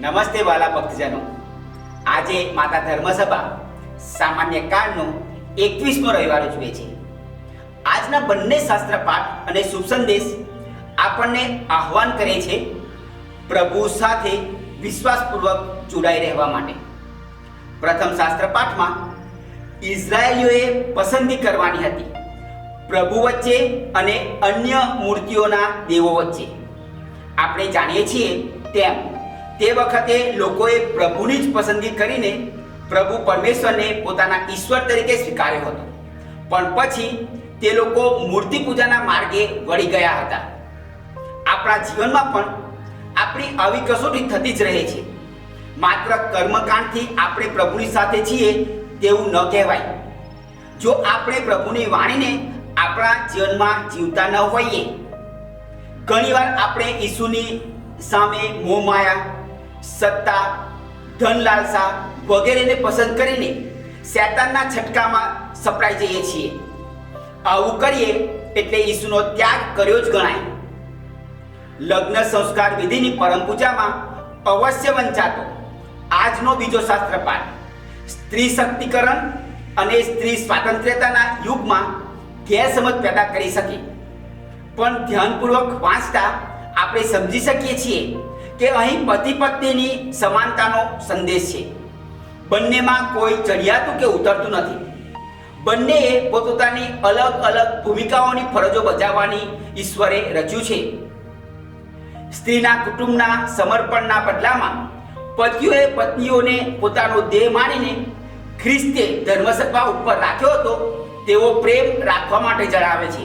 નમસ્તે વાલા ભક્તજનો. આજે માતા ધર્મસભા સામાન્ય કાળનો એકવીસમો રવિવાર ઉજવે છે. આજના બંને શાસ્ત્ર પાઠ અને શુભ સંદેશ આપણને આહ્વાન કરે છે પ્રભુ સાથે વિશ્વાસપૂર્વક જોડાઈ રહેવા માટે. પ્રથમ શાસ્ત્ર પાઠમાં ઇઝરાયેલીઓએ પસંદગી કરવાની હતી. પ્રભુ વચ્ચે અને અન્ય મૂર્તિઓના દેવો વચ્ચે. આપણે જાણીએ છીએ તેમ તે વખતે લોકોએ પ્રભુની જ પસંદગી કરીને પ્રભુ પરમેશ્વરને પોતાના ઈશ્વર તરીકે સ્વીકાર્યો હતો. પણ પછી તે લોકો મૂર્તિ પૂજાના માર્ગે વળી ગયા હતા. આપણા જીવનમાં પણ આપણી આવી કસોટી થતી જ રહે છે. માત્ર કર્મકાંડથી આપણે પ્રભુની સાથે છીએ તેવું ન કહેવાય. જો આપણે પ્રભુની વાણીને આપણા જીવનમાં જીવતા ન હોઈએ, ઘણીવાર આપણે ઈસુની સામે મોહમાયા સત્તા ધન લાલસા વગેરેને પસંદ કરીને શેતાનના છટકામાં સપડાઈ જઈએ છીએ. આવું કરીએ એટલે ઈસુનો ત્યાગ કર્યો જ ગણાય. લગ્ન સંસ્કાર વિધિની પરમ પૂજામાં અવશ્ય વંચાતો. આજનો બીજો શાસ્ત્ર પાઠ સ્ત્રી શક્તિકરણ અને સ્ત્રી સ્વાતંત્ર્યતાના યુગમાં ગેરસમજ પેદા કરી શકે. પણ ધ્યાનપૂર્વક વાંચતા આપણે સમજી શકીએ છીએ કે અહીં પતિ પત્નીની સમાનતાનો સંદેશ છે. બંનેમાં કોઈ ચડિયાતું કે ઉતરતું નથી. બંનેએ પોતપોતાની અલગ અલગ ભૂમિકાઓની ફરજો બજાવવાની ઈશ્વરે રચ્યું છે. સ્ત્રીના કુટુંબના સમર્પણના બદલામાં પતિઓએ પત્નીઓને પોતાનો દેહ માનીને ખ્રિસ્તે ધર્મસભા ઉપર રાખ્યો હતો તેવો પ્રેમ રાખવા માટે જણાવે છે.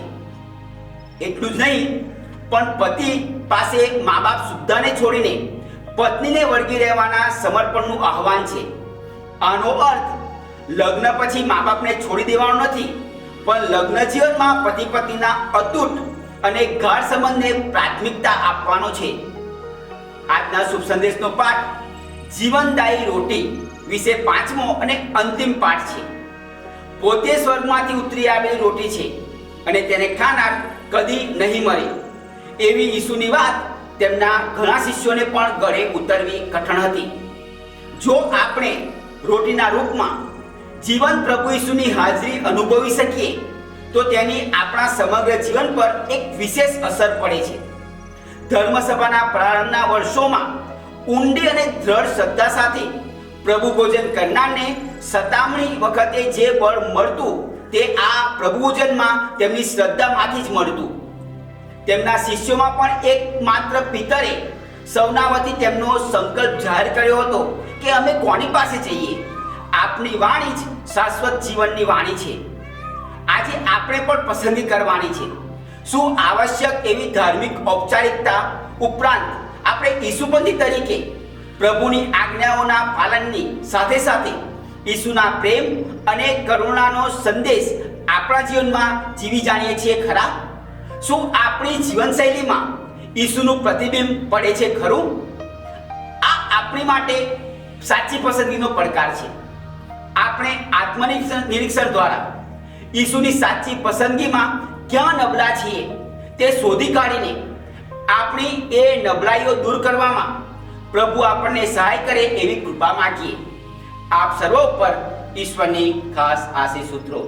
એટલું જ નહીં પણ પતિ પાસે મા બાપ સુદ્ધાને છોડીને પત્નીને વળગી રહેવાના સમર્પણનું આહવાન છે. આનો અર્થ, લગ્ન પછી મા બાપને છોડી દેવાનો નથી, પણ લગ્ન જીવનમાં પતિ પત્નીના અતૂટ અને ગાઢ સંબંધને પ્રાથમિકતા આપવાનો છે. આજના શુભ સંદેશનો પાઠ, જીવનદાયી રોટી વિશે પાંચમો અને અંતિમ પાઠ છે. પોતે સ્વર્ગમાંથી ઉતરી આવેલી રોટી છે અને તેને ખાનાર કદી નહીં મરે. એવી ઈસુની વાત તેમના ઘણા શિષ્યોને પણ ગળે ઉતરવી કઠણ હતી. જો આપણે રોટીના રૂપમાં જીવન પ્રભુ ઈસુની હાજરી અનુભવી શકીએ, તો તેની આપણા સમગ્ર જીવન પર એક વિશેષ અસર પડે છે. ધર્મસભાના પ્રારંભના વર્ષોમાં ઊંડી અને દ્રઢ શ્રદ્ધા સાથે પ્રભુ ભોજન કરનારને સતામણી વખતે જે બળ મળતું તે આ પ્રભુ ભોજનમાં તેમની શ્રદ્ધામાંથી જ મળતું. તેમના શિષ્યોમાં પણ એક માત્ર પિતરે સૌના વતી તેમનો સંકલ્પ જાહેર કર્યો હતો કે અમે કોની પાસે જઈએ? આપની વાણી જ શાશ્વત જીવનની વાણી છે. આજે આપણે પણ પસંદગી કરવાની છે. શું આવશ્યક એવી ધાર્મિક ઔપચારિકતા ઉપરાંત આપણે ઈસુપંથી તરીકે પ્રભુની આજ્ઞાઓના પાલનની સાથે સાથે ઈસુના પ્રેમ અને કરુણાનો સંદેશ આપણા જીવનમાં જીવી જાણીએ છીએ ખરા? શું આપણી જીવનશૈલીમાં ઈસુનું પ્રતિબિંબ પડે છે ખરું? આ આપણી માટે સાચી પસંદગીનો પડકાર છે. આપણે આત્મનિરીક્ષણ નિરીક્ષણ દ્વારા ઈસુની સાચી પસંદગીમાં ક્યાં નબળા છીએ તે શોધી કાઢીને આપણી એ નબળાઈઓ દૂર કરવામાં પ્રભુ આપણને સહાય કરે એવી કૃપા માગીએ. આપ સર્વ ઉપર ઈશ્વરની ખાસ આશીષ સૂત્રો